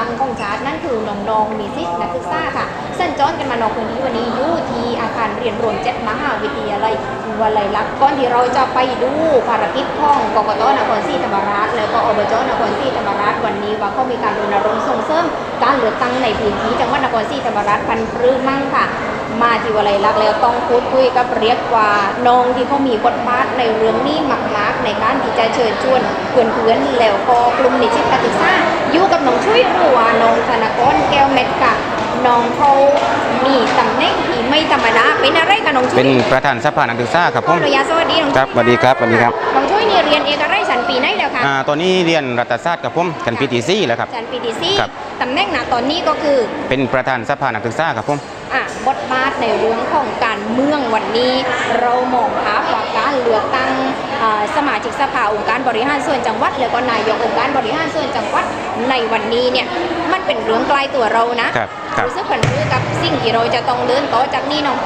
ลังของชาตินั่นคือน้องๆมีสิทธินักศึกษาค่ะสัญจรกันมานอกพื้นที่วันนี้อยู่ที่อาคารเรียนรวมเจ็ดมหาวิทยาลัยวลัยลักษณ์ก่อนที่เราจะไปดูภารกิจของกกตนครศรีธรรมราชแล้วก็อบจนครศรีธรรมราชวันนี้ว่าเขามีการรณรงค์ส่งเสริมการเลือกตั้งในพื้นที่จังหวัดนครศรีธรรมราชพันพรือมั่งค่ะมาที่วลัยลักษณ์แล้วต้องพูดคุยกับเรียกว่าน้องที่เขามีบทบาทในเรื่องนี้มากๆในการที่จะเชิญชวนเพื่อนๆแล้วก็กลุ่มนิสิตนักศึกษาอยู่กับน้องช่วยรือว่าน้องธนากรแก้วเม็ดค่ะน้องเขามีตำแหน่งที่ไม่ธรรมดาเป็นอะไรกับน้องช่วยเป็นประธานสภานักศึกษาครับขผอมอนุญาตสวัสดีน้องครับสวัสดีครับสวัสดีครับน้องช่วยนี่เรียนเอกไรชั้นปีไหนแล้วคะอ่าตอนนี้เรียนรัฐศาสตร์กับผมกันปีที่สี่แล้วครับชั้นปีที่สี่ครับ ตำแหน่งหนาตอนนี้ก็คือ เป็นประธานสภานักศึกษาครับผม อะบทบาทในเรื่องของการเมืองวันนี้ เรามองภาพว่าการเลือกตั้งอ่า สมาชิกสภาองค์การบริหารส่วนจังหวัดแล้วก็นายกองค์การบริหารส่วนจังหวัดในวันนี้เนี่ยมันเป็นเรื่องใกล้ตัวเรานะครับครับ รู้สึกผันรือกับสิ่งที่เราจะต้องเดินต่อจากนี้เนาะ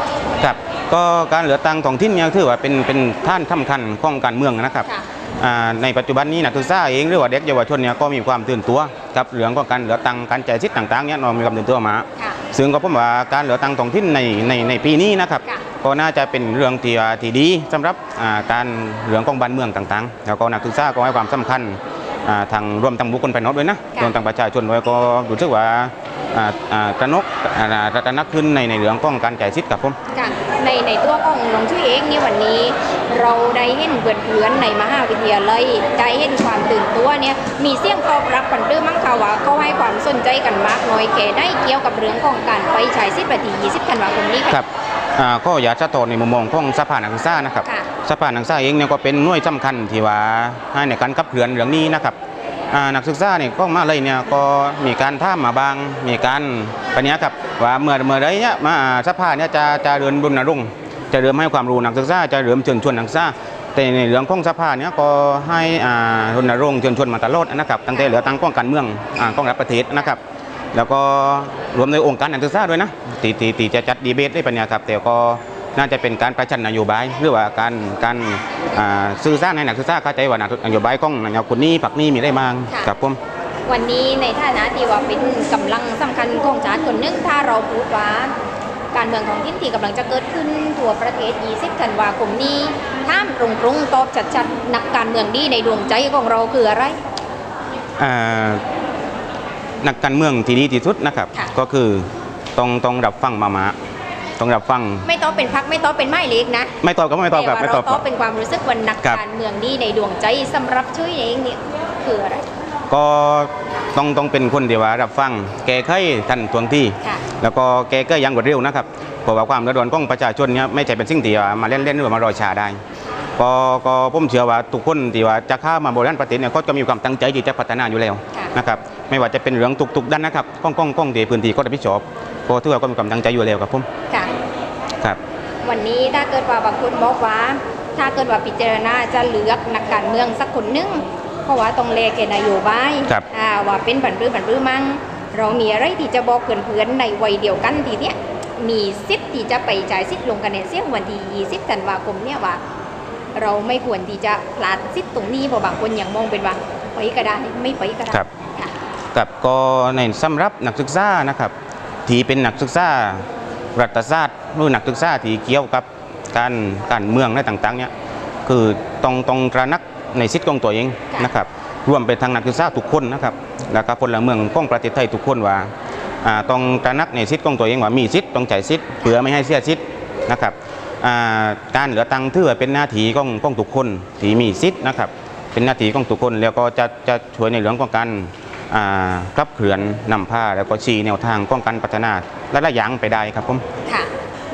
ครับก็การเหลือตังท้องถิ่นเนี่ยถือว่าเป็นเป็นท่านสำคัญของการเมืองนะครับค่ะ อ่าในปัจจุบันนี้นักศึกษาเองหรือว่าเด็กเยาวชนเนี่ยก็มีความตื่นตัวกับเรื่องของการเหลือตังการจ่ายสิทธิ์ต่างๆเนี่ยเรามีความตื่นตัวมา ค่ะ ซึ่งก็ผมว่าการเหลือตังท้องถิ่นในในในปีนี้นะครับค่ะก็น่าจะเป็นเรื่องที่ว่าที่ดีสำหรับอ่าการเรื่องของบ้านเมืองต่างๆ แล้วก็นักศึกษาก็ให้ความสำคัญอ่าทางรวมทั้งบุคคลภายนอกด้วยนะค่ะรวมทั้งประชาชนด้วยก็รู้สึกว่าอ่าอ่า ตระหนกอ่าตระหนักขึ้นในในเรื่องของการจ่ายสิทธิ์กับผมค่ะในในตัวของน้องช่วยเองนี่วันนี้ เราได้เห็นเพื่อนๆในมหาวิทยาลัยได้เห็นความตื่นตัวเนี่ยมีเสียงตอบรับผันรือมั้งค่ะว่าเขาให้ความสนใจกันมากน้อยแค่ได้เกี่ยวกับเรื่องของการไปใช้สิทธิ์ปฏิ20ธันวาคมนี้คค่ะรับอ่าก็อยากจะต่อในมุมมองของสภานักศึกษานะครับค่ะสภานักศึกษาเองเนี่ยก็เป็นหน่วยสำคัญที่ว่าให้ในการขับเคลื่อนเรื่องนี้นะครับอ่า นักศึกษาเนี่ยก็มาเลยเนี่ยก็มีการท่ามมาบางมีการปัญญาครับว่าเมื่อเมื่อไรเนี่ยมาสภาเนี่ยจะจะเดินรุญนรงค์จะเริ่มให้ความรู้นักศึกษาจะเริ่มเชิญชวนนักศึกษาแต่ในเรื่องของสภาเนี่ยก็ให้อ่ารณรงค์เชิญชวนมาตลอดนะครับตั้งแต่เหลือตั้งก้องการเมืองอ่าก้องรับประเทศนะครับ แล้วก็รวมในองค์การนักศึกษาด้วยนะตีตีตีจะจัดดีเบตได้ปัญญาครับแต่ก็ น่าจะเป็นการประชันนโยบายหรือว่าการการอ่าสื่อสารให้นักศึกษาเข้าใจว่านโยบายของนายกคนนี้ผักนี้มีได้มางค่ะครับผมวันนี้ในฐานะที่ว่าเป็นกำลังสำคัญของชาติคนหนึงถ้าเราพูดว่าการเมืองของทิ้นที่กำลังจะเกิดขึ้นทั่วประเทศ 20 ธันวาคมนี้ท่ามตรงๆตอบชัดๆนักการเมืองดีในดวงใจของเราคืออะไรอ่านักการเมืองที่ดีที่สุดนะครับค่ะก็คือต้องต้องรับฟังมามา ต้องรับฟัง ไม่ต้องเป็นพักไม่ต้องเป็นไม้เล็กนะไม่ตอบก็ไม่ตอบครับแต่ไม่ว่าตอเราบต้องเป็นความรู้สึกว่านักครับการเมืองดีในดวงใจสำหรับช่วยเองเนี่ยคืออะไรก็ต้องต้องเป็นคนที่ว่ารับฟัง แก้ไขทันทวงที่ค่ะแล้วก็แก้ไขอยังรวดเร็วนะครับเพราะว่าความเดือดร้อนของประชาชนเนี่ยไม่ใช่เป็นสิ่งที่ว่ามาเล่นๆหรือว่ามารอชาได้ก็ก็ผมเชื่อว่าทุกคนที่ว่าจะเข้ามาบริหารประเทศเนี่ยก็จะมีความตั้งใจที่จะพัฒนาอยู่แล้วค่ะนะครับไม่ว่าจะเป็นเรื่องทุกๆด้านนะครับก้องก้องก้องที่พื้นที่ก็รับผิดชอบ ก็ถือว่าก็มีความตั้งใจอยู่แล้วครับผมค่ะครับ วันนี้ถ้าเกิดว่าบางคนบอกว่า ถ้าเกิดว่าพิจารณาจะเลือกนักการเมืองสักคนหนึงเพราะว่าต้องเลเกนโยบายครับ อ่าว่าเป็นบันรื้อบันรื้อมั่งเรามีอะไรที่จะบอกเพื่อนๆในวัยเดียวกันทีเนี้ยมีสิทธิ์ที่จะไปจ่ายสิทธิ์ลงคะแนนเสียงวันที่20ธันวาคมเนี่ยว่า เราไม่ควรที่จะพลาดสิทธิ์ตรงนี้เพราะบางคนยังมองเป็นว่าไปก็ได้ไม่ไปก็ได้ครับ ค่ะกับก็ในสำหรับนักศึกษานะครับ ที่เป็นนักศึกษารัฐศาสตร์หรือนักศึกษาที่เกี่ยวกับการการเมืองอะไรต่างๆเนี่ยคือต้องต้องตระหนักในสิทธิ์ของตัวเองนะครับรวมไปทางนักศึกษาทุกคนนะครับแล้วก็พลเมืองของประเทศไทยทุกคนว่าต้องตระหนักในสิทธิ์ของตัวเองว่ามีสิทธิ์ต้องจ่ายสิทธิ์เพื่อไม่ให้เสียสิทธิ์นะครับการเหลือตังค์ถือว่าเป็นหน้าที่ของของทุกคนที่มีสิทธิ์นะครับเป็นหน้าที่ของทุกคนแล้วก็จะจะช่วยในเรื่องของการ อ่าขับเคลื่อนนำพาแล้วก็ชี้แนวทางของการพัฒนาและละอย่างไปได้ครับผมค่ะ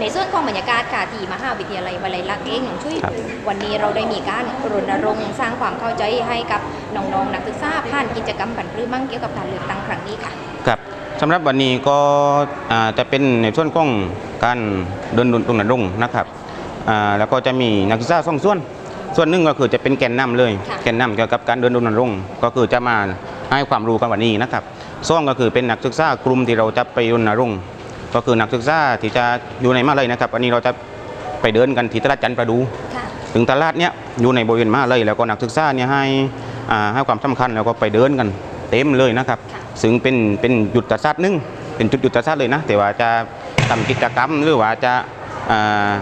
ในส่วนของบรรยากาศค่ะที่มหาวิทยาลัยวลัยลักษณ์เองหนองช่วยครับวันนี้เราได้มีการรณรงค์สร้างความเข้าใจให้กับน้องๆนักศึกษาผ่านกิจกรรมผันรื้อมั่งเกี่ยวกับการเลือกตั้งครั้งนี้ค่ะครับสำหรับวันนี้ก็อ่าจะเป็นในส่วนของการเดินดุนตรงนั้นรงค์นะครับอ่าแล้วก็จะมีนักศึกษาสองส่วน ส่วนหนึ่งก็คือจะเป็นแกนนำเลยค่ะแกนนำเกี่ยวกับการเดินรณรงค์ก็คือจะมา ให้ความรู้กันวันนี้นะครับซ่องก็คือเป็นนักศึกษากลุ่มที่เราจะไปรณรงค์ก็คือนักศึกษาที่จะอยู่ในมหาเลยนะครับวันนี้เราจะไปเดินกันที่ตลาดจันทร์ประดูค่ะถึงตลาดเนี้ยอยู่ในบริเวณมหาเลยแล้วก็นักศึกษาเนี่ยให้อ่าให้ความสำคัญแล้วก็ไปเดินกันเต็มเลยนะครับค่ะซึ่งเป็นเป็นยุทธศาสตร์หนึ่งเป็นจุดยุทธศาสตร์เลยนะแต่ว่าจะทำกิจกรรมหรือว่าจะอ่า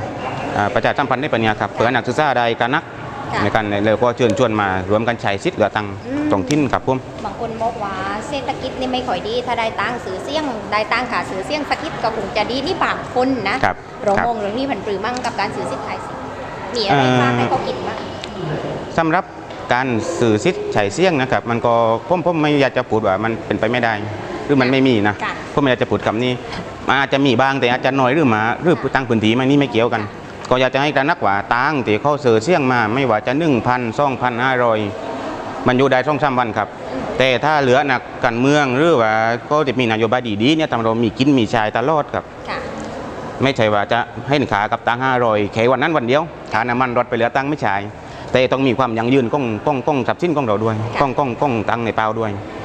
อ่าประชาสัมพันธ์ได้ปะเนี่ยครับเพื่อนักศึกษาได้การนักค่ะ ในการแล้วก็เชิญชวนมารวมกันใช้สิทธิ์เหลือตังค์อืมตรงทิ้นครับผมบางคนบอกว่าเศรษฐกิจนี่ไม่ค่อยดี ถ้าได้ตังค์ซื้อเสี่ยงได้ตังค์ขาซื้อเสี่ยงสักนิดก็คงจะดีนี่บางคนนะครับเราครับ มองเรื่องนี้ผันปรือมั่งกับการซื้อสิทธิ์ขายสิทธิ์มีอะไรบ้างให้เขากินบ้างสำหรับการสื่อสิทธิ์ใช้เสียงนะครับ มันก็ผมผมไม่อยากจะพูดว่ามันเป็นไปไม่ได้ หรือมันไม่มีนะ ค่ะ ผมไม่อยากจะพูดคำนี้มันอาจจะมีบ้างแต่อาจจะน้อยหรือมาหรือตั้งพื้นที่มานี่ไม่เกี่ยวกัน ก็อยากจะให้การนักว่าตังที่เขาสื่อเสียงมา ไม่ว่าจะหนึ่งพันสองพันห้าร้อยมันอยู่ได้ช่องสามวันครับ แต่ถ้าเหลือหนักการเมืองหรือว่าก็จะมีนโยบายดีๆเนี่ยทำเรามีกินมีชายตลอดครับค่ะไม่ใช่ว่าจะให้ขากับตังห้าร้อยแค่วันนั้นวันเดียวขาน้ำมันรถไปเหลือตังค์ไม่ใช่แต่ต้องมีความยั่งยืนก้องก้องก้องทรัพย์สินของเราด้วยค่ะก้องก้องก้องตังค์ในเปล่าด้วยครับ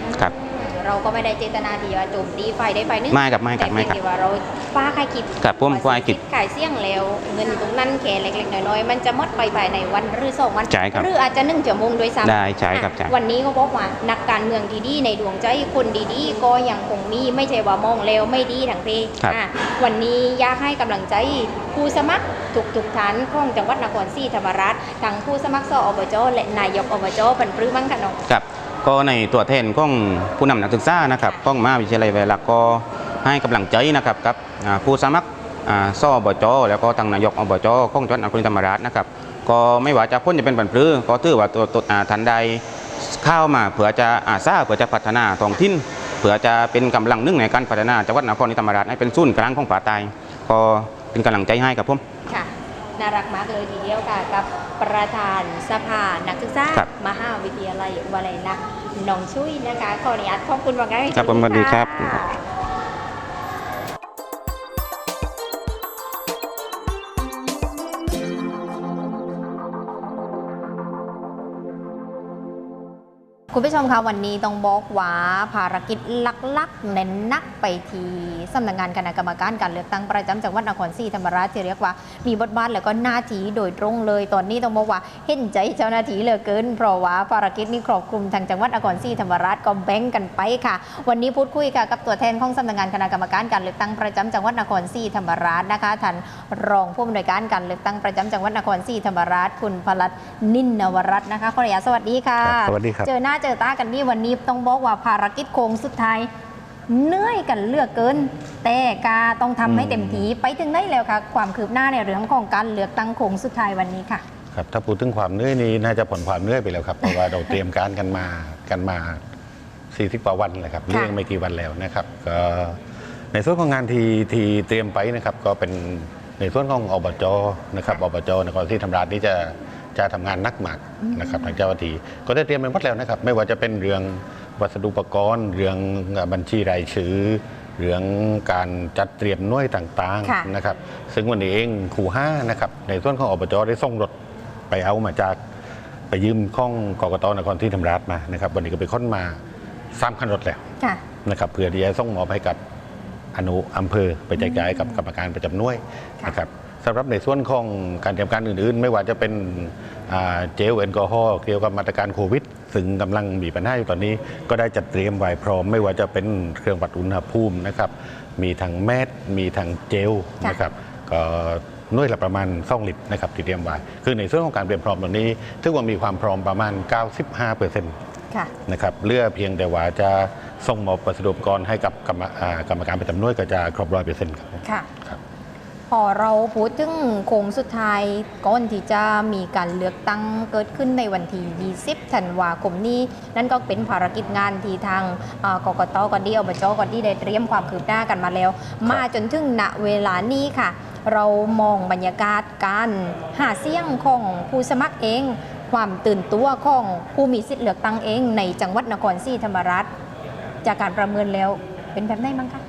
เราก็ไม่ได้เจตนาที่จะโจมตีไฟได้ไฟนึงไม่ครับไม่ครับแต่ไม่เพียงครับแต่ว่าเราฟ้าใครคิดครับผมฟ้าให้คิดขายเสี่ยงแล้ว เงินตรงนั้นแค่เล็กๆน้อยๆมันจะหมดไปภายในวันหรือสองวันใช่ครับหรืออาจจะหนึ่งชั่วโมงโดวยซ้ำได้ใช่ครับใช่วันนี้เขาบอกว่านักการเมืองดีๆในดวงใจคนดีๆ ก็ยังคงมีไม่ใช่ว่ามองแล้วไม่ดีทั้งเพครับอะวันนี้อยากให้กำลังใจผู้สมัครทุกทุกๆท่านของจังหวัดนครศรีธรรมราชทั้งผู้สมัครสอบจและนายกอบจเป็นปรื้มั้งคะน้องครับ ก็ในตัวแทนของผู้นำนักศึกษานะครับของมหาวิทยาลัยเวลักก็ให้กำลังใจนะครับกับผู้สมัครอ่าสอบจแล้วก็ทางนายกอบจของจังหวัดนครศรีธรรมราชนะครับก็ไม่ว่าจะพ้นจะเป็นบันพลือก็ถือว่าตัวตัวอ่าทันใดเข้ามาเผื่อจะอาซาเผื่อจะพัฒนาท้องถิ่นเผื่อจะเป็นกำลังหนึ่งในการพัฒนาจังหวัดนครศรีธรรมราชให้เป็นศูนย์กลางของป่าตายก็เป็นกำลังใจให้ครับผมค่ะ น่ารักมากเลยทีเดียวค่ะกับประธานสภานักศึกษาครับมหาวิทยาลัย วลัยลักษณ์หนองชุยนะคะขออนุญาตขอบคุณมากเลยครับผมสวัสดีครับ คุณผู้ชมคะวันนี้ต้องบอกว่าภารกิจหลักๆเน้นหนักไปที่สำนักงานคณะกรรมการการเลือกตั้งประจำจังหวัดนครศรีธรรมราชที่เรียกว่า มีบทบาทแล้วก็หน้าที่โดยตรงเลย ตอนนี้ต้องบอกว่าเห็นใจเจ้าหน้าที่เหลือเกิน เพราะว่าภารกิจนี้ครอบคลุมทางจังหวัดนครศรีธรรมราชก็แบ่งกันไปค่ะ วันนี้พูดคุยค่ะกับตัวแทนของสำนักงานคณะกรรมการการเลือกตั้งประจำจังหวัดนครศรีธรรมราชนะคะท่านรองผู้อำนวยการการเลือกตั้งประจำจังหวัดนครศรีธรรมราชคุณพลัดนินนวรัตน์นะคะขออนุญาตสวัสดีค่ะครับสวัสดีครับเจอหน้าเจอตากันนี่วันนี้ต้องบอกว่าภารกิจโค้งสุดท้ายเหนื่อยกันเหลือกเกิน แต่กาต้องทำให้เต็มที่ไปถึงไหนแล้วค่ะ ความคืบหน้าในเรื่องของการเลือกตั้งโค้งสุดท้ายวันนี้ค่ะครับถ้าพูดถึงความเหนื่อยนี้น่าจะผ่อนความเหนื่อยไปแล้วครับเพราะว่าเราเตรียมการกันมากันมา40กว่าวันเลยครับค่ะเรื่องไม่กี่วันแล้วนะครับก็ในส่วนของงานที่ที่เตรียมไปนะครับก็เป็นในส่วนของอบจนะครับอบจนครศรีธรรมราชนี่จะ จะทำงานหนักมากนะครับทางเจ้าหน้าที่ก็ได้เตรียมไปหมดแล้วนะครับ ไม่ว่าจะเป็นเรื่องวัสดุอุปกรณ์ เรื่องบัญชีรายชื่อเรื่องการจัดเตรียมหน่วยต่างค่ะๆนะครับ ซึ่งวันนี้เองครูห้านะครับ ในส่วนของอบจได้ส่งรถไปเอามาจากไปยืมข้องกกตนครที่ธรรมราชมานะครับ วันนี้ก็ไปค้นมาสามคันรถแล้วค่ะนะครับเพื่อที่จะส่งมอบให้กับอนุอำเภอไปแจกจ่ายให้กับกรรมการประจำหน่วยค่ะนะครับ สำหรับในส่วนของการเตรียมการอื่นๆ ไม่ว่าจะเป็นอ่าเจลแอลกอฮอล์เกี่ยวกับมาตรการโควิดซึ่งกำลังมีปัญหาอยู่ตอนนี้ ก็ได้จัดเตรียมไว้พร้อม ไม่ว่าจะเป็นเครื่องวัดอุณหภูมินะครับ มีทั้งแมสมีทั้งเจลค่ะนะครับ ก็หน่วยละประมาณ2ลิตรนะครับที่เตรียมไว้ คือในส่วนของการเตรียมพร้อมตรงนี้ถือว่ามีความพร้อมประมาณ 95%ค่ะนะครับเหลือเพียงแต่ว่าจะส่งมอบวัสดุอุปกรณ์ให้กับกรรมอ่ากรรมการประจำหน่วยก็จะครบร้อยเปอร์เซ็นต์ครับค่ะครับพ อเราพูดถึงโค้งสุดท้ายก่อนที่จะมีการเลือกตั้งเกิดขึ้นในวันที่ 20 ธันวาคมนี้ นั่นก็เป็นภารกิจงานที่ทางอ่ากกตก่อนดีอบจก่อนดีได้เตรียมความคืบหน้ากันมาแล้ว มาจนถึงณเวลานี้ค่ะ เรามองบรรยากาศการหาเสียงของผู้สมัครเอง ความตื่นตัวของผู้มีสิทธิ์เลือกตั้งเองในจังหวัดนครศรีธรรมราชจากการประเมินแล้วเป็นแบบไหนบ้างคะ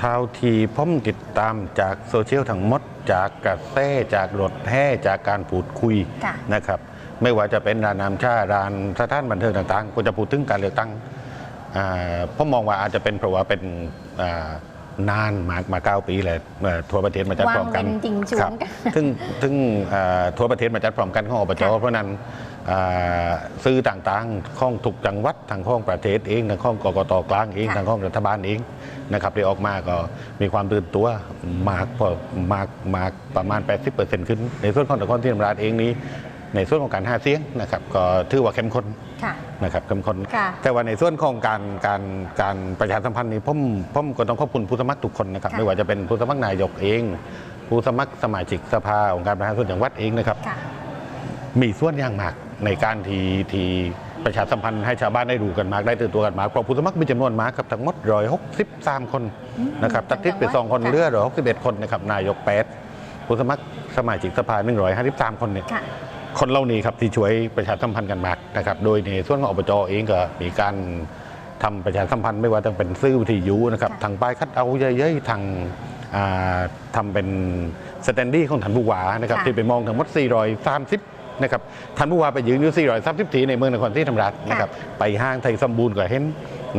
เท่าที่ผมติดตามจากโซเชียลทั้งหมด จากกระแสจากรถแห่จากการพูดคุยค่ะนะครับ ไม่ว่าจะเป็นร้านน้ำชาร้านสถานบันเทิงต่างๆก็จะพูดถึงการเลือกตั้งอ่าผมมองว่าอาจจะเป็นเพราะว่าเป็นอ่า นานมากมาเก้าปีเลยเอ่อทั่วประเทศมาจัดพร้อมกันวางเว้นจริงช่วงครับกันซึ่งซึ่งอ่าทั่วประเทศมาจัดพร้อมกันของอบจค่ะเพราะฉะนั้นอ่าซื้อต่างๆของทุกจังหวัดทางของประเทศเองทางของกกตกลางเองค่ะ ทางของรัฐบาลเองนะครับที่ออกมาก็มีความตื่นตัวมากพอมากมากประมาณ 80%ขึ้น ในส่วนของนครศรีธรรมราชเองนี้ ในส่วนของการหาเสียงนะครับก็ถือว่าเข้มข้นค่ะ นะครับเข้มข้นค่ะ แต่ว่าในส่วนของการการการประชาสัมพันธ์นี้ผมผมก็ต้องขอบคุณผู้สมัครทุกคนนะครับค่ะไม่ว่าจะเป็นผู้สมัครนายกเอง ผู้สมัครสมาชิกสภาองค์การบริหารส่วนจังหวัดเองนะครับ ค่ะ มีส่วนอย่างมากในการที่ที่ประชาสัมพันธ์ให้ชาวบ้านได้รู้กันมากได้ตื่นตัวกันมากเพราะผู้สมัครมีจำนวนมากครับทั้งหมดร้อยหกสิบสามคนอืมนะครับตัดทิศไปสองคนค่ะเหลือร้อยหกสิบเอ็ดคนนะครับนายกแปดผู้สมัครสมาชิกสภาหนึ่งร้อยห้าสิบสามคนเนี่ยค่ะ คนเหล่านี้ครับที่ช่วยประชาสัมพันธ์กันมากนะครับ โดยในส่วนของอบจเองก็มีการทำประชาสัมพันธ์ไม่ว่าจะเป็นซื้อวิทยุนะครับค่ะทางป้ายคัดเอาเย้ยๆทางอ่าทำเป็นสแตนดี้ของท่านผู้ว่านะครับค่ะที่ไปมองทั้งหมด430นะครับท่านผู้ว่าไปยืนอยู่430ทีในเมืองนครศรีธรรมราชนะครับไปห้างไทยสมบูรณ์ก็เห็น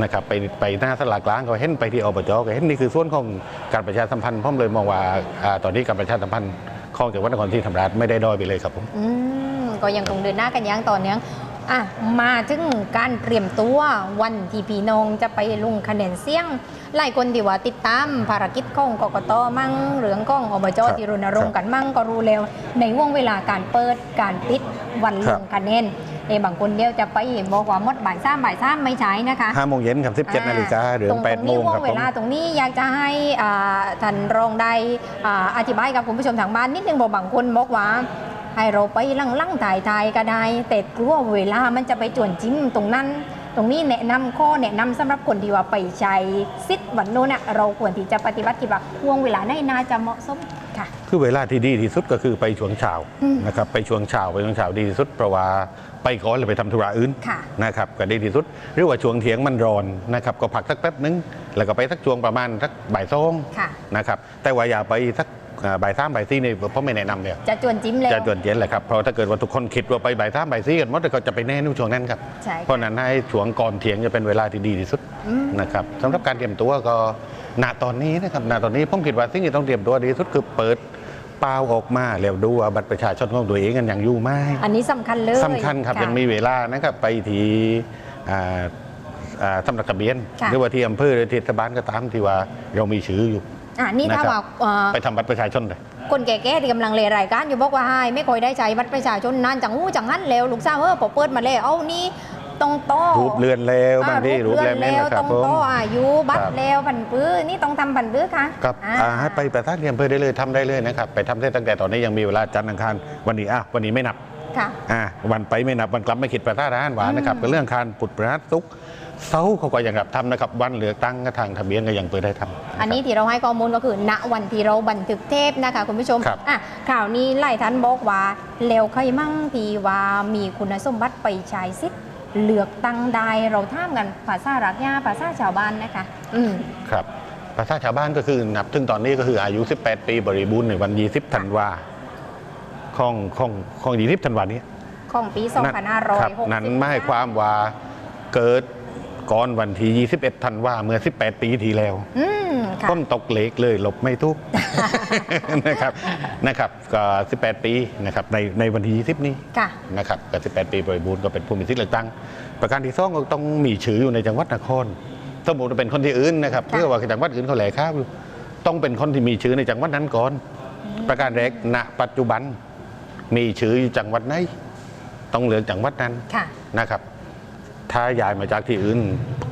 นะครับไปไปหน้าสลากกลางก็เห็นไปที่อบจก็เห็นนี่คือส่วนของการประชาสัมพันธ์ผมเลยมองว่าอ่าตอนนี้การประชาสัมพันธ์ ข้องจับวัดนครศรีธรรมราชไม่ได้ด้อยไปเลยครับผมอืมก็ยังคงเดินหน้ากันอย่างต่อเนื่องอะมาถึงการเตรียมตัววันที่พี่น้องจะไปลงคะแนนเสียงหลายคนที่ว่าติดตามภารกิจของกกตมั่งเหลืองก้องอบจครับที่รณรงค์กันมั่งก็รู้แล้วในห่วงเวลาการเปิดการปิดวันลงคะแนนเอบางคนเดียวจะไปบอกว่าหมดบ่ายสามบ่ายสามไม่ใช่นะคะห้าโมงเย็นครับ17นาฬิกาหรือตรง8โมนี้งว่ครับเวผมลาตรงนี้อยากจะให้อ่าท่านรองได้อ่าอธิบายกับคุณผู้ชมทางบ้านนิดนึงบอกบางคนบอกว่าให้เราไปลังลังถ่ายถ่ายก็ได้ แต่กลัวเวลามันจะไปจวนจิ้มตรงนั้น ตรงนี้แนะนำข้อแนะนำสำหรับคนที่ว่าไปใช้สิทธิ์วันโน้นน่ะเราควรที่จะปฏิบัติคิดว่าห่วงเวลาไหนน่าจะเหมาะสมค่ะ คือเวลาที่ดีที่สุดก็คือไปช่วงเช้าอืมนะครับไปช่วงเช้าไปช่วงเช้าดีที่สุดเพราะว่า ไปก่อนเลยไปทำธุระอื่นค่ะนะครับก็ดีที่สุด หรือว่าช่วงเถียงมันร้อนนะครับก็พักสักแป๊บนึง แล้วก็ไปสักช่วงประมาณสักบ่ายสองค่ะนะครับแต่ว่าอย่าไปสักอ่าบ่ายสามบ่ายสี่นี่เพราะไม่แนะนำเนี่ยจะจวนจิ้มเลยจะจวนเย็นแหละครับเพราะถ้าเกิดว่าทุกคนคิดว่าไปบ่ายสามบ่ายสี่กันหมดก็จะไปแน่ในช่วงนั้นครับใช่เพราะฉะนั้นให้ช่วงก่อนเถียงจะเป็นเวลาที่ดีที่สุดอืมนะครับสำหรับการเตรียมตัวก็ณตอนนี้นะครับณตอนนี้ผมคิดว่าสิ่งที่ต้องเตรียมตัวดีที่สุดคือเปิด เปล่าออกมาแล้วดูว่าบัตรประชาชนของตัวเองกันอย่างอยู่ไหมอันนี้สำคัญเลยสำคัญครับะ ยังมีเวลานะครับไปที่อ่าอ่าสำนักทะเบียน ค่ะ หรือว่าที่อำเภอหรือเทศบาลก็ตามที่ว่าเรามีชื่ออยู่ อะนี่ถ้านะครับ ว่าเอ่อไปทำบัตรประชาชนเลย คนแก่ๆที่กำลังเลรายการอยู่บอกว่าให้ไม่ค่อยได้ใจบัตรประชาชนนานจังหู้จังหันแล้วลูกสาวเออพอเปิดมาแล้วเอานี่ ตรงโต๊ะรูปเรือนแล้วบางที่รูปเรือนแล้แล้ววนะคตรัรบงผมโต๊ะอายุบัตครัรบแล้วผันปื้อนี่ต้องทำผันปื้อค่ะครับอ่าอ่าให้ไปประธานที่อำเภอได้เลยทำได้เลยนะครับไปทำได้ตั้งแต่ตอนนี้ยังมีเวลาจันทร์อังคารวันนี้อะวันนี้ไม่นับ ค่ะ อ่าวันไปไม่นับวันกลับไม่คิดประท่าร้านหวานนะครับอืม ก็เรื่องการปุดประทัดซุกเสาร์เขาก็ยังรับทำนะครับ วันเหลือตั้งก็ทางทะเบียนก็ยังเปิดได้ทำอันนี้ที่เราให้ข้อมูลก็คือณวันที่เราบันทึกเทปนะคะคุณผู้ชมครับ อะข่าวนี้ไล่ทันบอกว่าเร็วใครมั่งที่ว่ามีคุณสมบัติไปใช้สิทธิ์ เลือกตั้งได้เราท่ามกันภาษารักยาภาษาชาวบ้านนะคะ อืมครับภาษาชาวบ้านก็คือนับถึงตอนนี้ก็คืออายุ 18 ปีบริบูรณ์ในวัน20ธันวาของของของ20ธันวานี้ของปีครับ2560นั้นไม่ให้ความว่าเกิดก่อนวันที่ 21 ธันวาเมื่อ 18 ปีที่แล้ว อืม ค่ะผมตกเหล็กเลยหลบไม่ทุก นะครับนะครับก็18 ปีนะครับในในวันที่20นี้ค่ะ นะครับกับ18 ปีบริบูรณ์ก็เป็นผู้มีสิทธิ์เลือกตั้ง ประการที่สองก็ต้องมีชื่ออยู่ในจังหวัดนครสมมติว่าเป็นคนที่อื่นนะครับค่ะเพื่อว่าจังหวัดอื่นเขาแหล่ข้าวอยู่ต้องเป็นคนที่มีชื่อในจังหวัดนั้นก่อน ประการแรกณปัจจุบันมีชื่ออยู่จังหวัดไหนต้องเลือกจังหวัดนั้นค่ะ นะครับ ถ้าย้ายมาจากที่อื่น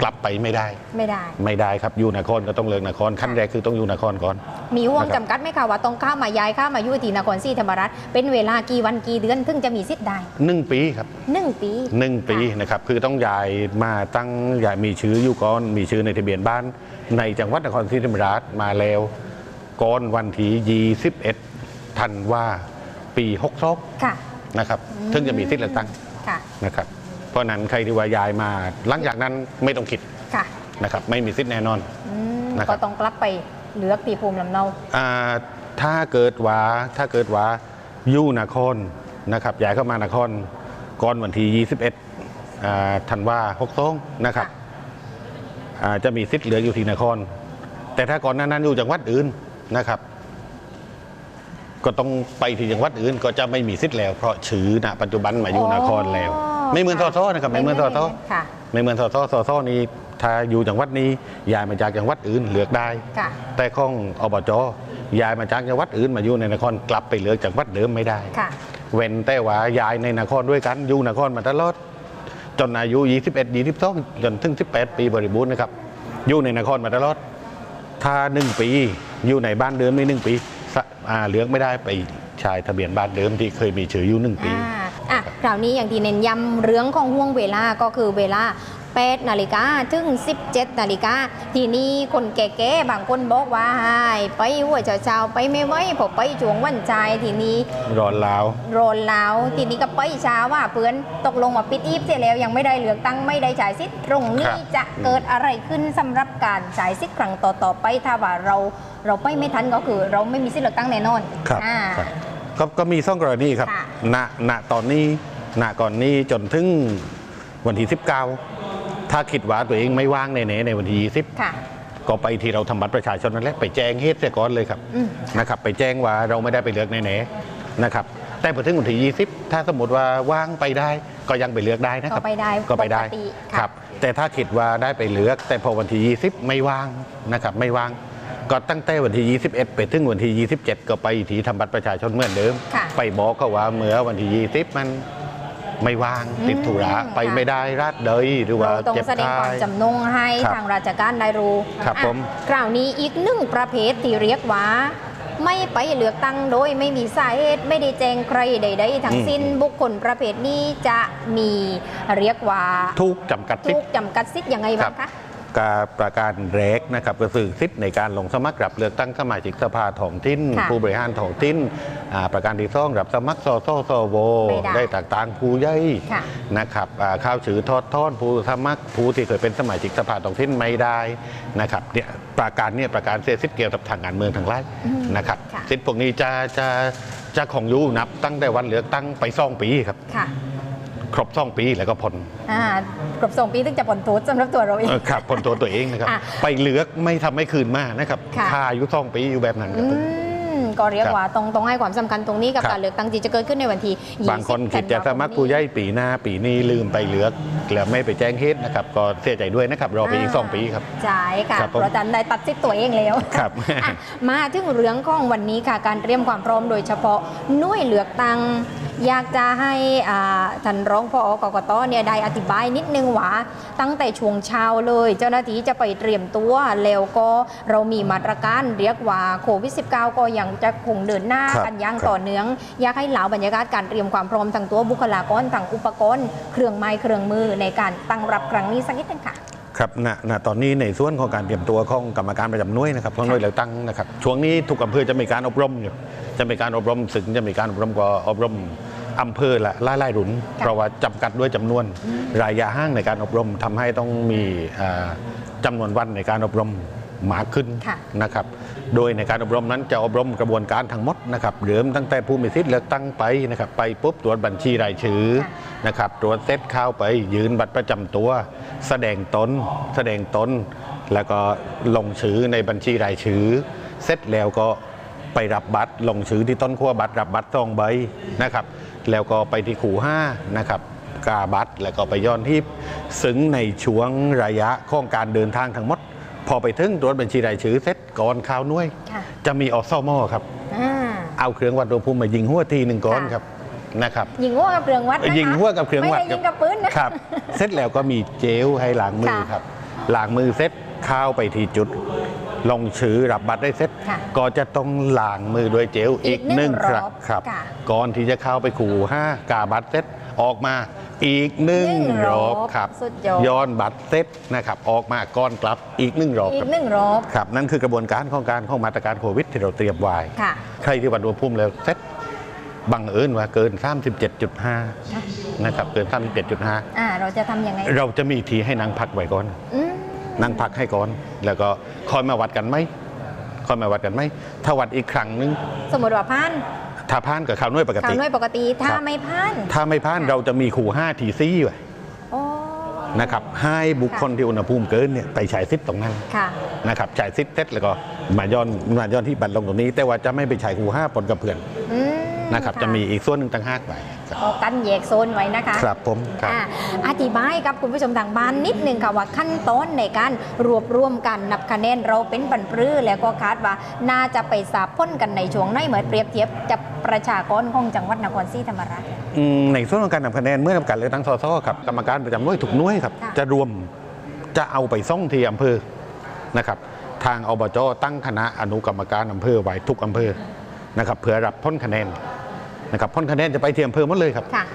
กลับไปไม่ได้ ไม่ได้ ไม่ได้ครับอยู่นครก็ต้องเลือกนครขั้นแรกคือต้องอยู่นครก่อน มีห่วงนะครับ จำกัดไหมคะว่าต้องข้ามมาย้ายข้ามมาอยู่ที่นครศรีธรรมราชเป็นเวลากี่วันกี่เดือนถึงจะมีสิทธิ์ได้หนึ่งปีครับหนึ่งปี หนึ่งปีนะครับคือต้องย้ายมาตั้งย้ายมีชื่ออยู่ก่อนมีชื่อในทะเบียนบ้าน ในจังหวัดนครศรีธรรมราชมาแล้วก่อนวันที่21ธันวาปี62ค่ะนะครับอืมถึงจะมีสิทธิ์เลือกตั้งค่ะ นะครับ เพราะฉะนั้นใครที่ว่าย้ายมา หลังจากนั้นไม่ต้องคิดค่ะนะครับไม่มีสิทธิ์แน่นอน อืมนะครับ ก็ต้องกลับไปเลือกตีภูมิลำเนา อ่าถ้าเกิดว่าถ้าเกิดว่าอยู่นครนะครับย้ายเข้ามานครก่อนวันที่ 21อ่าธันวาหกสองนะครับค่ะ อ่าจะมีสิทธิ์เหลืออยู่ที่นคร แต่ถ้าก่อนหน้านั้นอยู่จังหวัดอื่นนะครับ ก็ต้องไปที่จังหวัดอื่นก็จะไม่มีสิทธิ์แล้ว เพราะชื่อณปัจจุบันมาอยู่นครแล้ว ไม่เหมือนทอทอนะครับไม่เหมือนทอทอค่ะ ไม่เหมือนทอทอทอทอนี้ถ้าอยู่จังหวัดนี้ย้ายมาจากจังหวัดอื่นเลือกได้ ค่ะ แต่ของอบจย้ายมาจากจังหวัดอื่นมาอยู่ในนครกลับไปเลือกจังหวัดเดิมไม่ได้ ค่ะ เว้นแต่ว่าย้ายในนครด้วยกันอยู่นครมาตลอดจนอายุ 21 22จนถึง 18 ปีบริบูรณ์นะครับ อยู่ในนครมาตลอด ถ้า 1 ปี อยู่ในบ้านเดิมในหนึ่งปีสะอ่าเหลือกไม่ได้ไปชายทะเบียนบ้านเดิมที่เคยมีชื่ออยู่หนึ่งปี อ่า อะคราวนี้อย่างที่เน้นย้ำเรื่องของห่วงเวลาก็คือเวลา8นาฬิกาถึง 17นาฬิกาทีนี้คนแก่ๆบางคนบอกว่าหายไปหัวเช้าๆไปไม่ไหวพอไปช่วงวันชายทีนี้รอนลาวโรนแล้วทีนี้ก็ไปช้าว่าเพื่อนตกลงว่าปิดอีฟเสียแล้วยังไม่ได้เหลือกตั้งไม่ได้จ่ายสิทธิ์ตรงคนี้รับจะเกิดอะไรขึ้นสำหรับการจ่ายสิทธิ์ครั้งต่อๆไปถ้าว่าเราเราไปไม่ทันก็คือ เราไม่มีสิทธิ์เลือกตั้งแน่นอนครับอ่าครับ ก็ก็มีซ่องกรณีครับค่ะ ณณตอนนี้ณก่อนนี้จนถึงวันที่ 19 ถ้าคิดว่าตัวเองไม่ว่างในๆในวันที่20ค่ะก็ไปที่เราทำบัตรประชาชนนั่นแหละไปแจ้งเหตุเสียก่อนเลยครับอืม นะครับ ไปแจ้งว่าเราไม่ได้ไปเลือกในไหนๆนะครับ แต่พอถึงวันที่ 20 ถ้าสมมติว่าว่างไปได้ก็ยังไปเลือกได้นะครับก็ไปได้ก็ไปได้ปกติคค่ะ รับ แต่ถ้าคิดว่าได้ไปเลือก แต่พอวันที่ 20 ไม่ว่างนะครับ ไม่ว่าง ก็ตั้งแต่วันที่ 21 ไปถึงวันที่ 27 ก็ไปที่ทำบัตรประชาชนเหมือนเดิม ค่ะ ไปบอกเขาว่าเมื่อวันที่ 20 มันไม่ว่างติดธุระอืมไปค่ะไม่ได้ราดเดยหรือว่าเราต้องเจ็บแสดงกาความย จำนงให้ครับทางราชการได้รู้ครับอะผม คราวนี้อีกหนึ่งประเภทที่เรียกว่า ไม่ไปเลือกตั้งโดยไม่มีสาเหตุไม่ได้แจ้งใครใด ๆ ทั้งสิ้นบุคคลประเภทนี้จะมีเรียกว่าทุกจำกัดสิทถูธิ์กจำกัดสิทธิ์ยังไงบ้างคะ การประการแรกนะครับก็คือสิทธิ์ในการลงสมัครรับเลือกตั้งสมาชิกสภาท้องถิ่นค่ะผู้บริหารท้องถิ่นอ่าประการที่สองรับสมัครสอสอสวไม่ได้ได้ต่างๆผู้ใหญ่ค่ะ นะครับอ่าข้าวถือทอดทอดผู้สมัครผู้ที่เคยเป็นสมาชิกสภาท้องถิ่นไม่ได้นะครับเนี่ยประการเนี่ยประการเสียสิทธิ์เกี่ยวกับทางการเมืองทางไร่นะครับค่ะ สิทธิ์พวกนี้จะจะจะของอยูนับตั้งแต่วันเลือกตั้งไปซ่องปีครับ ค่ะ ครบซ่องปีแล้วก็พ้นอ่าครบสองปีถึงจะผลโทษสำหรับตัวเราเองเออครับพ้นตัวตัวเองนะครับอะไปเลือกไม่ทำให้คืนมานะครับค่ะค่าอายุซ่องปีอยู่แบบนั้นครับอืมก็เรียกครับว่าต้องต้องให้ความสำคัญตรงนี้กับครับการเลือกตั้งที่จะเกิดขึ้นในวันที่20บางคนคิดจะธัสวามัครผู้ใหญ่ปีหน้าปีนี้ลืมไปเลือกแล้วไม่ไปแจ้งเหตุนะครับ ก็เสียใจด้วยนะครับรอไปอีกสองปีครับใช่ค่ะครับผมเพราะอาจารย์ได้ตัดสิทธิ์ตัวเองแล้วครับอะมาถึงเรื่องของวันนี้ค่ะการเตรียมความพร้อมโดยเฉพาะหน่วยเลือกตั้ง อยากจะให้อ่าท่านรองพอกกตเนี่ยได้อธิบายนิดนึงว่าตั้งแต่ช่วงเช้าเลย เจ้าหน้าที่จะไปเตรียมตัวแล้วก็เรามีมาตรการเรียกว่าโควิด -19 ก็ยังจะคงเดินหน้าครับกันอย่างครับต่อเนื่อง อยากให้เหลาบรรยากาศการเตรียมความพร้อมทั้งตัวบุคลากรทั้งอุปกรณ์เครื่องไม้เครื่องมือในการตั้งรับครั้งนี้สักนิดนึงค่ะครับณณตอนนี้ในส่วนของการเตรียมตัวของกรรมการประจำหน่วยนะครับของหน่วยเลือกตั้งนะครับช่วงนี้ทุกอำเภอจะมีการอบรมอยู่จะมีการอบรมสึงจะมีการอบรมก็อบรม อำเภอละไล่ไล่รุนค่ะเพราะว่าจำกัดด้วยจำนวนระยะห้างในการอบรมทำให้ต้องมีอ่าจำานวนวันในการอบรมมากขึ้นค่ะนะครับ โดยในการอบรมนั้นจะอบรมกระบวนการทั้งหมดนะครับเริ่มตั้งแต่ผู้มีสิทธิ์เลือกตั้งไปนะครับไปปุ๊บตรวจบัญชีรายชื่อค่ะนะครับตรวจเซตเข้าไปยืนบัตรประจำตัว แสดงตน แสดงตน แล้วก็ลงชื่อในบัญชีรายชื่อเสร็จแล้วก็ไปรับบัตรลงชื่อที่ต้นขั้วบัตรรับบัตรซองใบนะครับ แล้วก็ไปที่ขู่ห้านะครับกาบัตรแล้วก็ไปย้อนที่ซึ่งในช่วงระยะของการเดินทางทั้งหมด พอไปถึงตรวจบัญชีรายชื่อเสร็จก่อนข้าวน้วยค่ะจะมีออสมอครับอ่าเอาเครื่องวัดอุณหภูมิมายิงหัวทีหนึ่งก้อนค่ะครับนะครับยิงหัวกับเครื่องวัดนะคะยิงหัวกับเครื่องวัดไม่ได้ยิงกับปืนนะครับเสร็จแล้วก็มีเจลให้ล้างมือค่ะครับล้างมือเสร็จเข้าไปที่จุด ลงชื่อรับบัตรได้เสร็จค่ะก็จะต้องล้างมือด้วยเจลอีอีกกหนึ่งหนึ่งครั้งรอบครับ ค่ะก่อนที่จะเข้าไปขู่ห้ากาบัตรเสร็จออกมาอีกหนึ่งหนึ่งรรออบบครับสุดยอด ย้อนบัตรเสร็จนะครับออกมาก่อนกลับอีกหนึ่งรอบอีครักบ หนึ่งรอบ ครับ นั่นคือกระบวนการของการของมาตรการโควิดที่เราเตรียมไว้ค่ะ ใครที่วัดอุณหภูมิแล้วเซ็ตบังเอิญว่าเกิน 37.5 นะครับ เกิน37.5อ่าเราจะทำยังไงเราจะมีทีให้นั่งพักไว้ก่อน อืม นั่งพักให้ก่อน แล้วก็คอยมาวัดกันไหมค่อยมาวัดกันไหมถ้าวัดอีกครั้งนึงสมมติว่าพันถ้าพานกับข่าวน้อยปกข่าวติน้อยปกติถ้าครับไม่พันถ้าไม่พานเราจะมีขู่5ทีซี่ไว้โอ้นะครับให้บุคคลที่อุณหภูมิเกินเนี่ยไปฉายซิดตรงนั้นค่ะนะครับฉายซิดเสร็จแล้วก็มาย้อนมาย้อนที่บัตรลงตรงนี้ แต่ว่าจะไม่ไปฉายขู่ห้าปนกับเพื่อนอืม นะครับจะมีอีกส่วนหนึ่งต่างหากไปครับก็กันแยกโซนไว้นะคะ ครับผมครับอะอธิบายกับคุณผู้ชมทางบ้านนิดหนึ่งค่ะว่าขั้นตอนในการรวบรวมกันนับคะแนนเราเป็นบรรพรือแล้วก็คาดว่าน่าจะไปสาบพ้นกันในช่วงไหนเหมือนเปรียบเทียบกับประชากรของจังหวัดนครศรีธรรมราชอืมในส่วนของการนับคะแนนเมื่อทำการเลือกตั้งสสครับกรรมการประจำหน่วยทุกหน่วยครับค่ะจะรวมจะเอาไปส่งที่อำเภอนะครับ ทางอบจตั้งคณะอนุกรรมการอำเภอไว้ทุกอำเภอ นะครับเพื่อรับพ้นคะแนนนะครับพ้นคะแนนจะไปที่อำเภอหมดเลยครับค่ะ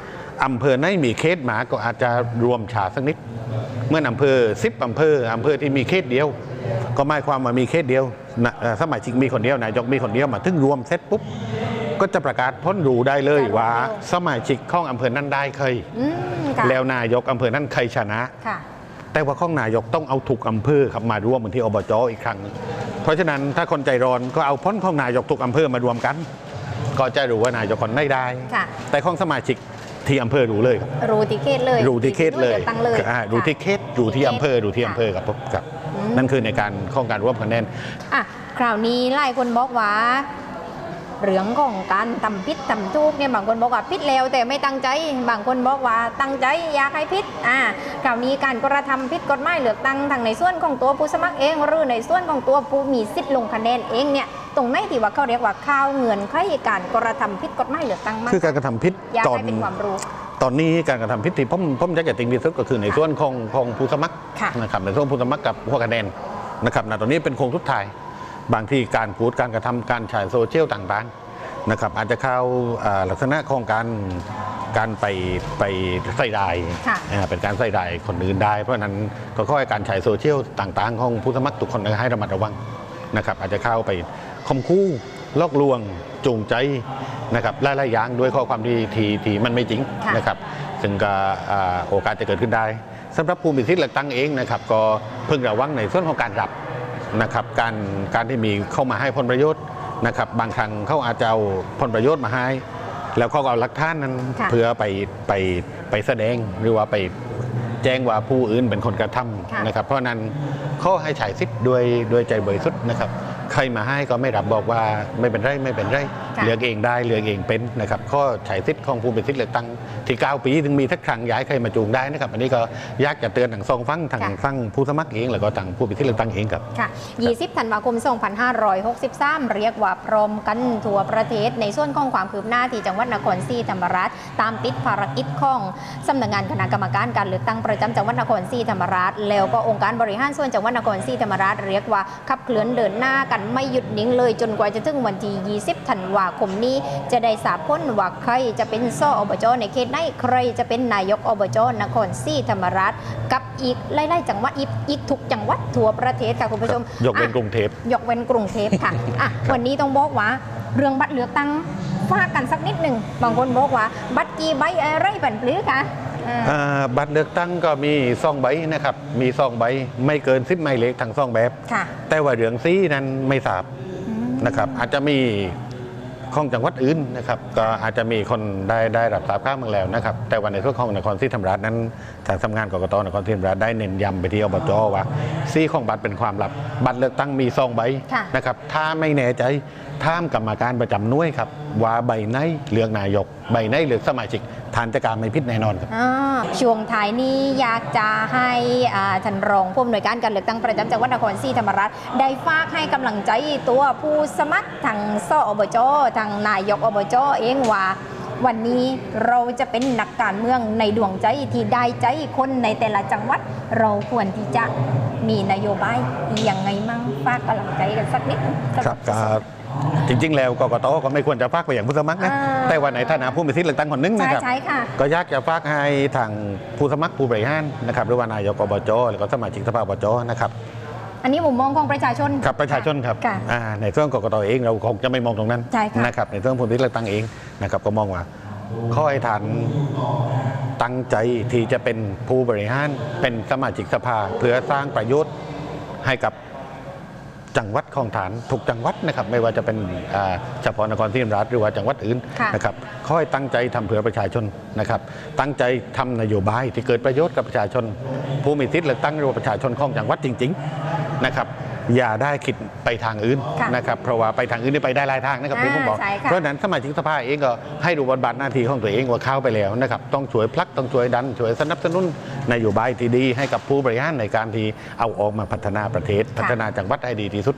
อำเภอไหนมีเขตหมาก็อาจจะรวมฉาสักนิด เมื่ออำเภอสิบอำเภออำเภอที่มีเขตเดียว ก็หมายความว่ามีเขตเดียวนะเอ่อสมัยชิกมีคนเดียวนายกมีคนเดียวมาถึงรวมเสร็จปุ๊บก็จะประกาศพ้นรู้ได้เลยว่าสมาชิกข้องอำเภอนั้นได้เคยอืมค่ะแล้วนายกอำเภอนั้นเคยชนะค่ะแต่ว่าข้องนายกต้องเอาถูกอำเภอครับมาร่วมเหมือนที่อบจอีกครั้งหนึ่ง เพราะฉะนั้นถ้าคนใจร้อนก็เอาพ้นข้องนายกถูกอำเภอมารวมกัน ก็จะรู้ว่านายกคนได้ได้ ค่ะ แต่ข้องสมาชิกที่อำเภอรู้เลยครับรูที่เขตเลยรู้ที่เขตเลยตั้งเลยอ่ารู้ที่เขตรู้ที่อำเภอรู้ที่อำเภอครับผมครับ อืม นั่นคือในการข้องการร่วมคะแนน อะคราวนี้หลายคนบอกว่า เรื่องของการทำพิษทำทุกเนี่ยบางคนบอกว่าพิษแล้วแต่ไม่ตั้งใจ บางคนบอกว่าตั้งใจอยากให้พิษอ่าคราวนี้การกระทำผิดกฎหมายเลือกตั้งทางในส่วนของตัวผู้สมัครเอง หรือในส่วนของตัวผู้มีสิทธิ์ลงคะแนนเองเนี่ยตรงไหนที่ว่าเขาเรียกว่าข้าวเงินไขการกระทำผิดกฎหมายเลือกตั้งมากคือการกระทำผิดอยากตอนให้เป็นความรู้ตอนนี้การกระทำผิดที่ผมผมอยากจะติงที่สุดก็คือในส่วนของของผู้สมัครค่ะนะครับในส่วนผู้สมัครกับหัวคะแนนนะครับนะตอนนี้เป็นโครงทุดท้าย บางที่การพูดการกระทำการฉายโซเชียลต่างๆนะครับอาจจะเข้าอ่าลักษณะของการการไปไปใส่รายค่ะอ่าเป็นการใส่รายคนอื่นได้ เพราะฉะนั้นก็ข้อให้การฉายโซเชียลต่างๆ ของผู้สมัครทุกคนให้ระมัดระวังนะครับอาจจะเข้าไปคมคู่ลอกลวงจูงใจนะครับหลายๆอย่างด้วยข้อความที่ที่ที่มันไม่จริงค่ะนะครับ ซึ่งก็อ่าโอกาสจะเกิดขึ้นได้สำหรับผู้มีสิทธิ์เลือกตั้งเองนะครับ ก็เพิ่งระวังในส่วนของการรับ นะครับการการที่มีเข้ามาให้ผลประโยชน์นะครับบางครั้งเขาอาจจะเอาผลประโยชน์มาให้ แล้วเขาก็เอาหลักฐานนั้นค่ะเพื่อไปไปไปแสดงหรือว่าไปแจ้งว่าผู้อื่นเป็นคนกระทค่ะำนะครับ เพราะฉะนั้นเขาให้ฉายสิทธิ์ด้วยด้วยใจบริสุทธิ์นะครับ ใครมาให้ก็ไม่รับบอกว่าไม่เป็นไรไม่เป็นไรค่ะ เลือกเองได้เลือกเองเป็นนะครับข้อฉายสิทธิ์ของผู้เป็นสิทธิ์เลือกตั้งที่9ปีถึงมีทักครั้งย้ายใครมาจูงได้นะครับอันนี้ก็อยากจะเตือนทางสองฟังทางค่ะฟังผู้สมัครเองแล้วก็ทางผู้เป็นสิทธิ์เลือกตั้งเองครับค่ะ20ธันวาคม 2563 เรียกว่าพร้อมกันทั่วประเทศ ในส่วนของความคืบหน้าที่จังหวัดนครศรีธรรมราชตามติดภารกิจของสำนักงานคณะกรรมการการเลือกตั้งประจำจังหวัดนครศรีธรรมราชแล้วก็องค์การบริหารส่วนจังหวัดนครศรีธรรมราชเรียกว่าขับเคลื่อนเดินหน้ากันไม่หยุดนิ่งเลยจนกว่าจะถึงวันที่ 20 ธันวาคมนี้จะได้ทราบพ้นว่าใครจะเป็นซ่ออบจในเขตไหนใครจะเป็นนายกอบจนครศรีธรรมราชกับอีกไล่ๆจังหวัดอีกอีกทุกจังหวัดทั่วประเทศค่ะคุณผู้ชมยกเว้นอะกรุงเทพยกเว้นกรุงเทพค่ะอะวันนี้ต้องบอกว่าเรื่องบัตรเลือกตั้งฝากกันสักนิดหนึ่งบางคนบอกว่า บัตรกี่ใบอะไรบันปลื้อคะอ่าอ่าบัตรเลือกตั้งก็มีซองใบนะครับ มีซองใบไม่เกินสิบไมล์เล็กทั้งซองแบบค่ะแต่ว่าเหลืองซีนั้นไม่ทราบอืมนะครับ อาจจะมี ของจังหวัดอื่นนะครับก็อาจจะมีคนได้ได้รับทราบข้างบางแล้วนะครับแต่วันในส่วนของนครศรีธรรมราชนั้นทางสำนักงานกกตนครศรีธรรมราชได้เน้นย้ำไปที่อบจว่าซีของบัตรเป็นความลับ บัตรเลือกตั้งมีซองใบนะครับถ้าไม่แน่ใจท่ามกรรมการประจำหน่วยครับ ว่าใบไหนเลือกนายก ใบไหนเลือกสมาชิกทานจะการไม่พิษแน่นอนครับอ่าช่วงท้ายนี้อยากจะให้อ่าท่านรองผู้อำนวยการการเลือกตั้งประจำจังหวัดนครศรีธรรมราชได้ฝากให้กำลังใจตัวผู้สมัครทางสอบจทางนายกอบจเองว่า วันนี้เราจะเป็นนักการเมืองในดวงใจที่ได้ใจคนในแต่ละจังหวัดเราควรที่จะมีนโยบายยังไงมั่งฝากกำลังใจกันสักนิด ครับก็ จริง ๆ แล้วกกตก็ไม่ควรจะฝากไปอย่างผู้สมัครนะอ่า แต่ว่าในฐานะผู้มีสิทธิ์เลือกตั้งคนหนึงใช่นะครับ ใช่ค่ะ ก็อยากจะฝากให้ทางผู้สมัครผู้บริหารนะครับหรือว่านายกอบจแล้วก็สมาชิกสภาอบจนะครับอันนี้มุมมองของประชาชน ครับประชาชนครับค่ะอ่าในเรื่องกกตเองเราคงจะไม่มองตรงนั้นใช่ค่ะ นะครับในเรื่องผู้มีสิทธิ์เลือกตั้งเองนะครับก็มองว่าข้อให้ทานตั้งใจที่จะเป็นผู้บริหารเป็นสมาชิกสภาเพื่อสร้างประโยชน์ให้กับ จังหวัดของฐานทุกจังหวัดนะครับไม่ว่าจะเป็นอ่าเฉพาะนครศรีธรรมราชหรือว่าจังหวัดอื่นค่ะนะครับค่อยตั้งใจทำเพื่อประชาชนนะครับตั้งใจทำนโยบายที่เกิดประโยชน์กับประชาชน ผู้มีสิทธิ์เลือกตั้งหรือว่าประชาชนของจังหวัดจริง ๆนะครับ อย่าได้คิดไปทางอื่นค่ะนะครับเพราะว่าไปทางอื่นนี่ไปได้หลายทางนะครับที่ผมบอก อ่าใช่ค่ะ เพราะฉะนั้นสมาชิกสภาเองก็ให้ดูบทบาทหน้าที่ของตัวเองว่าเข้าไปแล้วนะครับต้องช่วยพลักต้องช่วยดันช่วยสนับสนุนนโยบายที่ดีให้กับผู้บริหารในการที่เอาออกมาพัฒนาประเทศ พัฒนาจังหวัดให้ดีที่สุด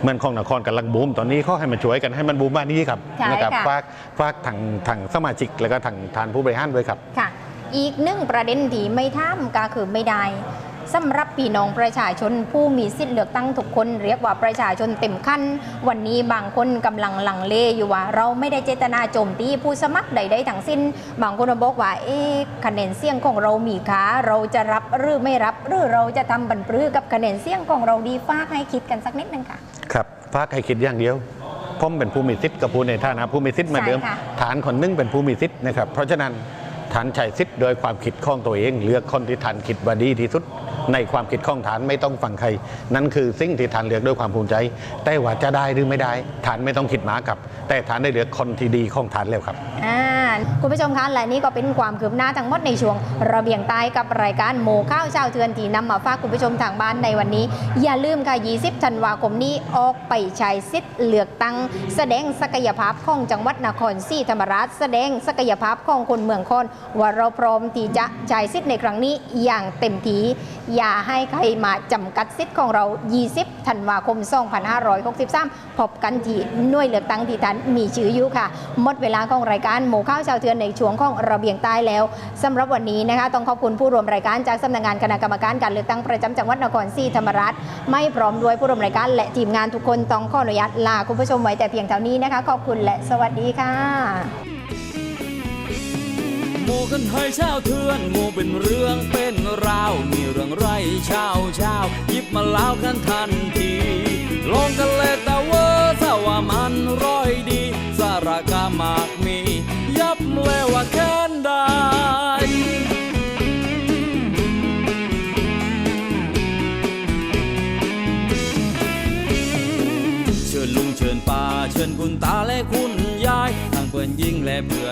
เหมือนของนครกำลังบูมตอนนี้เขาให้มันช่วยกันให้มันบูมมากนี้ครับใช่นะครัค่ะ ฝากฝากทางทางสมาชิกแล้วก็ทางทานผู้บริหารด้วยครับ ค่ะ อีกหนึ่งประเด็นที่ไม่ท่ามก็คือไม่ได้ สำหรับพี่น้องประชาชนผู้มีสิทธิ์เลือกตั้งทุกคน เรียกว่าประชาชนเต็มขั้น วันนี้บางคนกำลังลังเลอยู่ว่า เราไม่ได้เจตนาโจมตีผู้สมัครใดๆทั้งสิ้น บางคนบอกว่าเอ๊ะคะแนนเสียงของเรามีค่าเราจะรับหรือไม่รับหรือเราจะทำบันปรือกับคะแนนเสียงของเราดีฝากให้คิดกันสักนิดนึงค่ะครับฝากให้คิดอย่างเดียวผมเป็นผู้มีสิทธิ์กับผู้ในฐานะผู้มีสิทธิ์เหมาเดิมใช่ค่ะฐานคนหนึงเป็นผู้มีสิทธิ์นะครับเพราะฉะนั้น ฐานใช้สิทธิ์โดยความคิดของตัวเอง เลือกคนที่ฐานคิดว่าดีที่สุด ในความคิดของฐานไม่ต้องฟังใคร นั่นคือสิ่งที่ฐานเลือกด้วยความภูมิใจ แต่ว่าจะได้หรือไม่ได้ฐานไม่ต้องคิดหมากับ แต่ฐานได้เลือกคนที่ดีของฐานแล้วครับอ่าคุณผู้ชมคะและนี่ก็เป็นความคืบหน้าทั้งหมดในช่วงระเบียงใต้กับรายการโมข้าวเช้าเทือนที่นำมาฝากคุณผู้ชมทางบ้านในวันนี้ อย่าลืมค่ะ 20 ธันวาคมนี้ออกไปใช้สิทธิ์เลือกตั้ง แสดงศักยภาพของจังหวัดนครศรีธรรมราช แสดงศักยภาพของคนเมืองคอนว่าเราพร้อมที่จะใช้สิทธิ์ในครั้งนี้อย่างเต็มที่อย่าให้ใครมาจำกัดสิทธิ์ของเรา 20 ธันวาคม 2563 พบกันที่หน่วยเลือกตั้งที่ท่านมีชื่ออยู่ค่ะ หมดเวลาของรายการหมูข้าวชาวเทือนในช่วงของระเบียงใต้แล้วสำหรับวันนี้นะคะ ต้องขอบคุณผู้ร่วมรายการจากสำนักงานคณะกรรมการการเลือกตั้งประจำจังหวัดนครศรีธรรมราชไม่พร้อมด้วยผู้ร่วมรายการและทีมงานทุกคนต้องขออนุญาตลาคุณผู้ชมไว้แต่เพียงเท่านี้นะคะขอบคุณและสวัสดีค่ะ หมู่กันให้เช้าเทือนหมู่เป็นเรื่องเป็นราว มีเรื่องไรเช้าเช้าหยิบมาเล่ากันทันทีลงกันเลยแต่เว่าถ้าว่ามันร้อยดี สารกามากมี ยับเลยว่าแค้นได้เชิญลุงเชิญป้าเชิญคุณตาและคุณยายทั้งเพื่อนหญิงและเพื่อน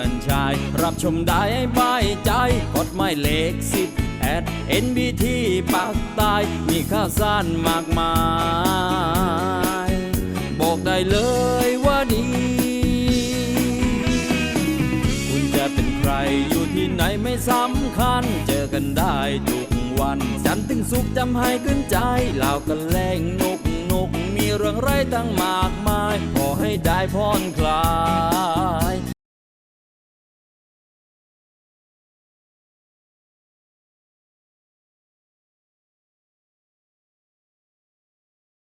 รับชมได้บายใจกดไม่เลขสิบแอดเอ็นบีทีปากตายมีข้าวสารมากมาย บอกได้เลยว่าดีคุณจะเป็นใครอยู่ที่ไหนไม่สำคัญ เจอกันได้ทุกวัน จันทร์ถึงสุขจำให้ขึ้นใจเล่ากันแรงนุกนุกมีเรื่องไรตั้งมากมาย ขอให้ได้ผ่อนคลาย